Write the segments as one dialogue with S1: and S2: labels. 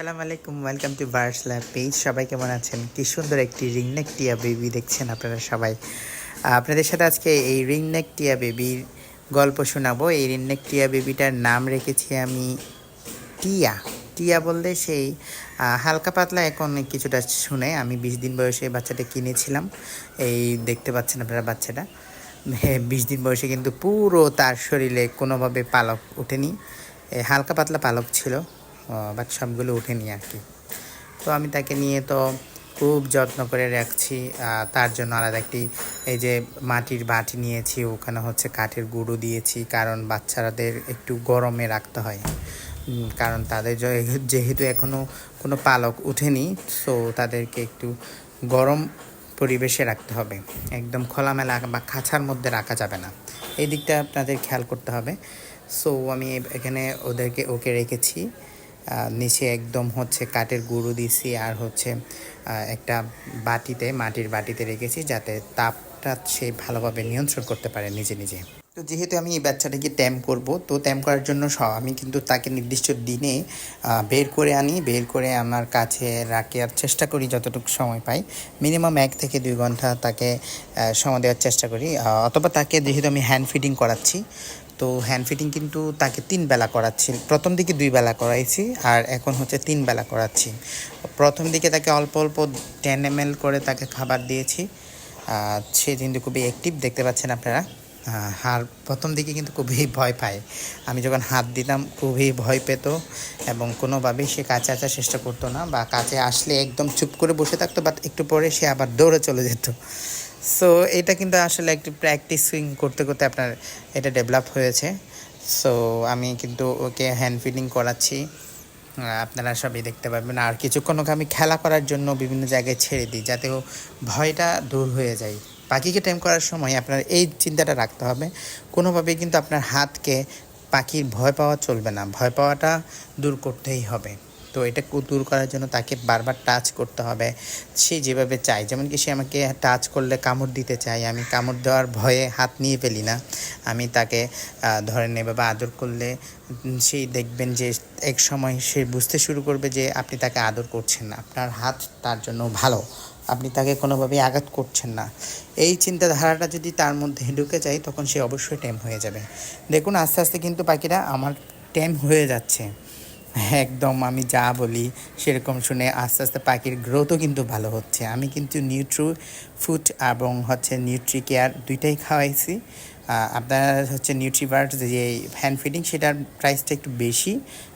S1: আসসালামু আলাইকুম welcome to bars lab page সবাই কেমন আছেন? কি সুন্দর একটি রিংনেক টিয়া বেবি দেখছেন আপনারা সবাই। আপনাদের সাথে আজকে এই রিংনেক টিয়া বেবির গল্প শোনাবো। এই রিংনেক টিয়া বেবিটার নাম রেখেছি আমি টিয়া। টিয়া বলতে সেই হালকা পাতলা এখন কিছুটা শুনে আমি বিশ দিন বয়সে বাচ্চাটা কিনেছিলাম। এই দেখতে পাচ্ছেন আপনারা বাচ্চাটা। হ্যাঁ বিশ দিন বয়সে কিন্তু পুরো তার শরীরে কোনোভাবে পালক ওঠেনি। হালকা পাতলা পালক ছিল। বাট সবগুলো ওঠেনি আর কি। তো আমি তাকে নিয়ে তো খুব যত্ন করে রাখছি তার জন্য আলাদা একটি এই যে মাটির বাটি নিয়েছি, ওখানে হচ্ছে কাঠের গুঁড়ো দিয়েছি, কারণ বাচ্চাদের একটু গরমে রাখতে হয়। কারণ তাদের যেহেতু এখনও কোনো পালক ওঠেনি সো তাদেরকে একটু গরম পরিবেশে রাখতে হবে। একদম খোলামেলা বা খাঁচার মধ্যে রাখা যাবে না। এই দিকটা আপনাদের খেয়াল করতে হবে। সো আমি এখানে ওদেরকে, ওকে রেখেছি। নিচে একদম হচ্ছে কাঠের গুঁড়ো দিছি আর হচ্ছে একটা বাটিতে, মাটির বাটিতে রেখেছি যাতে তাপটা সে ভালোভাবে নিয়ন্ত্রণ করতে পারে নিজে নিজে। তো যেহেতু আমি এই বাচ্চাটাকে ট্যাম করব, তো ট্যাম করার জন্য আমি কিন্তু তাকে নির্দিষ্ট দিনে বের করে আনি, বের করে আমার কাছে রাখি আর চেষ্টা করি যতটুকু সময় পাই। মিনিমাম এক থেকে দুই ঘণ্টা তাকে সময় দেওয়ার চেষ্টা করি। অথবা তাকে যেহেতু আমি হ্যান্ড ফিডিং করাচ্ছি, তো হ্যান্ড ফিটিং কিন্তু তাকে তিন বেলা করাচ্ছি। প্রথম দিকে দুই বেলা করাইছি আর এখন হচ্ছে তিন বেলা করাচ্ছি। প্রথম দিকে তাকে অল্প অল্প টেন এম করে তাকে খাবার দিয়েছি। সে কিন্তু খুবই অ্যাক্টিভ দেখতে পাচ্ছেন আপনারা। আহ, আর প্রথম দিকে কিন্তু খুবই ভয় পায়। আমি যখন হাত দিতাম খুবই ভয় পেত এবং কোনোভাবেই সে কাছে আসার চেষ্টা করতো না বা কাছে আসলে একদম চুপ করে বসে থাকতো বাট একটু পরে সে আবার দৌড়ে চলে যেত। সো এটা কিন্তু আসলে একটু প্র্যাকটিসিং করতে করতে আপনার এটা ডেভেলপ হয়েছে। সো আমি কিন্তু ওকে হ্যান্ড ফিডিং করাচ্ছি। আপনারা সবই দেখতে পাবেন আর কিছুক্ষণ ওকে আমি খেলা করার জন্য বিভিন্ন জায়গায় ছেড়ে দিই যাতে ও ভয়টা দূর হয়ে যায়। পাখিকে টাইম করার সময় আপনার এই চিন্তাটা রাখতে হবে। কোনোভাবেই কিন্তু আপনার হাতকে পাখির ভয় পাওয়া চলবে না। ভয় পাওয়াটা দূর করতেই হবে। তো এটা দূর করার জন্য তাকে বারবার টাচ করতে হবে। সে যেভাবে চায় যেমন কি সে আমাকে টাচ করলে কামড় দিতে চায় আমি কামড় দেওয়ার ভয়ে হাত নিয়ে ফেলি না। আমি তাকে আহ, ধরেন এভাবে আদর করলে সেই দেখবেন যে এক সময় সে বুঝতে শুরু করবে যে আপনি তাকে আদর করছেন আপনার হাত তার জন্য ভালো। আপনি তাকে কোনোভাবেই আঘাত করছেন না। এই চিন্তাধারাটা যদি তার মধ্যে ঢুকে যায়, তখন সে অবশ্যই টেম হয়ে যাবে। দেখুন, আস্তে আস্তে কিন্তু পাখিরা আমার টেম হয়ে যাচ্ছে। একদম আমি যা বলি সেরকম শুনে আস্তে আস্তে পাখির গ্রোথও কিন্তু ভালো হচ্ছে। আমি কিন্তু নিউট্রু ফুড এবং হচ্ছে নিউট্রি কেয়ার দুইটাই খাওয়াইছি। আপনার হচ্ছে নিউট্রিভার্ট যে হ্যান্ড ফিডিং সেটার প্রাইসটা একটু বেশি,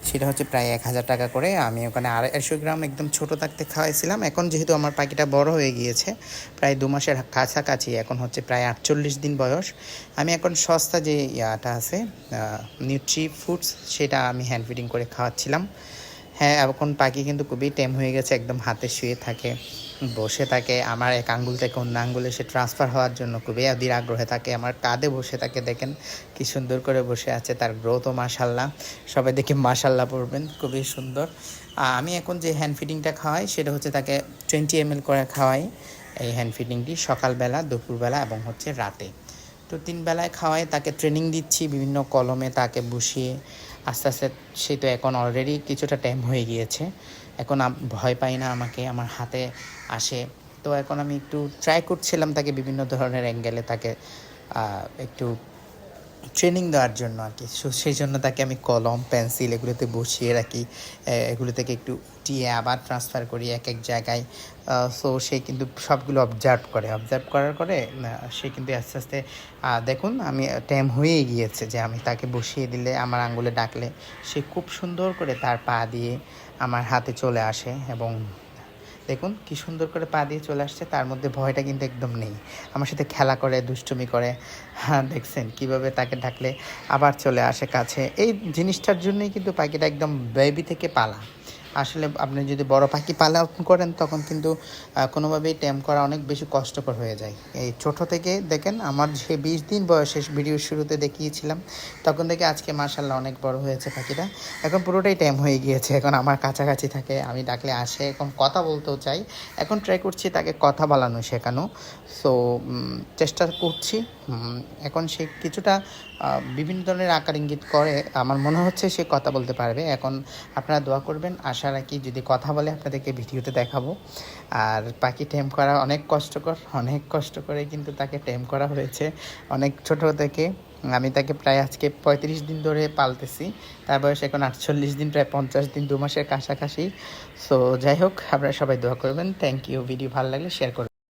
S1: সেটা হচ্ছে প্রায় এক হাজার টাকা করে। আমি ওখানে আড়াইশো গ্রাম একদম ছোটো থাকতে খাওয়াইছিলাম। এখন যেহেতু আমার পাখিটা বড় হয়ে গিয়েছে, প্রায় দু মাসের কাছাকাছি, এখন হচ্ছে প্রায় আটচল্লিশ দিন বয়স। আমি এখন সস্তা যে ইয়াটা আছে নিউট্রি ফুডস সেটা আমি হ্যান্ড ফিডিং করে খাওয়াচ্ছিলাম। হ্যাঁ এখন পাখি কিন্তু খুবই টেম হয়ে গেছে, একদম হাতে শুয়ে থাকে, বসে থাকে। আমার এক আঙ্গুল থেকে অন্য আঙ্গুলে সে ট্রান্সফার হওয়ার জন্য খুবই অধীর আগ্রহে থাকে। আমার কাঁধে বসে থাকে, দেখেন কি সুন্দর করে বসে আছে তার গ্রোথও মাশাল্লাহ সবাই দেখে মাশাল্লাহ পড়বেন, খুবই সুন্দর। আমি এখন যে হ্যান্ড ফিডিংটা খাওয়াই, সেটা হচ্ছে তাকে টোয়েন্টি এম করে খাওয়াই। এই হ্যান্ড ফিডিংটি সকালবেলা, দুপুরবেলা এবং হচ্ছে রাতে। তো তিন বেলায় খাওয়ায়, তাকে ট্রেনিং দিচ্ছি, বিভিন্ন কলমে তাকে বসিয়ে, আস্তে আস্তে সে তো এখন অলরেডি কিছুটা টাইম হয়ে গিয়েছে। এখন ভয় পাই না আমাকে, আমার হাতে আসে। তো এখন আমি একটু ট্রাই করছিলাম তাকে বিভিন্ন ধরনের অ্যাঙ্গেলে তাকে একটু ট্রেনিং দেওয়ার জন্য আর কি। সো সেই জন্য তাকে আমি কলম, পেন্সিল এগুলোতে বসিয়ে রাখি। এগুলো থেকে একটু উঠিয়ে আবার ট্রান্সফার করি এক এক জায়গায়। সো সে কিন্তু সবগুলো অবজার্ভ করে। অবজার্ভ করার পরে সে কিন্তু আস্তে আস্তে দেখুন আমি টাইম হয়ে গিয়েছে যে আমি তাকে বসিয়ে দিলে, আমার আঙ্গুলে ডাকলে। সে খুব সুন্দর করে তার পা দিয়ে আমার হাতে চলে আসে এবং দেখুন, কি সুন্দর করে পা দিয়ে চলে আসছে, তার মধ্যে ভয়টা কিন্তু একদম নেই। আমার সাথে খেলা করে, দুষ্টুমি করে হ্যাঁ দেখছেন কীভাবে তাকে ঢাকলে আবার চলে আসে কাছে। এই জিনিসটার জন্যই কিন্তু পাখিটা একদম বেবি থেকে পালা। আসলে আপনি যদি বড় পাখি পালন করেন, তখন কিন্তু কোনোভাবেই ট্যাম করা অনেক বেশি কষ্টকর হয়ে যায়। এই ছোট থেকে দেখেন, আমার যে বিশ দিন বয়সে ভিডিও শুরুতে দেখিয়েছিলাম, তখন থেকে আজকে মার্শাল্লাহ অনেক বড় হয়েছে পাখিটা। এখন পুরোটাই ট্যাম হয়ে গিয়েছে। এখন আমার কাছাকাছি থাকে, আমি ডাকলে আসে, এখন কথা বলতেও চাই। এখন ট্রাই করছি তাকে কথা বলানো শেখানো। সো চেষ্টা করছি। এখন সে কিছুটা বিভিন্ন ধরনের আকার ইঙ্গিত করে। আমার মনে হচ্ছে সে কথা বলতে পারবে। এখন আপনারা দোয়া করবেন, আশা রাখি যদি কথা বলে আপনাদেরকে ভিডিওতে দেখাবো। আর পাখি টেম করা অনেক কষ্টকর, অনেক কষ্ট করে কিন্তু তাকে টেম করা হয়েছে। অনেক ছোট থেকে আমি তাকে প্রায় আজকে পঁয়ত্রিশ দিন ধরে পালতেছি। তার বয়স এখন আটচল্লিশ দিন, প্রায় পঞ্চাশ দিন, দু মাসের কাছাকাছি। সো যাই হোক, আপনারা সবাই দোয়া করবেন। থ্যাংক ইউ ভিডিও ভালো লাগলে শেয়ার করবেন।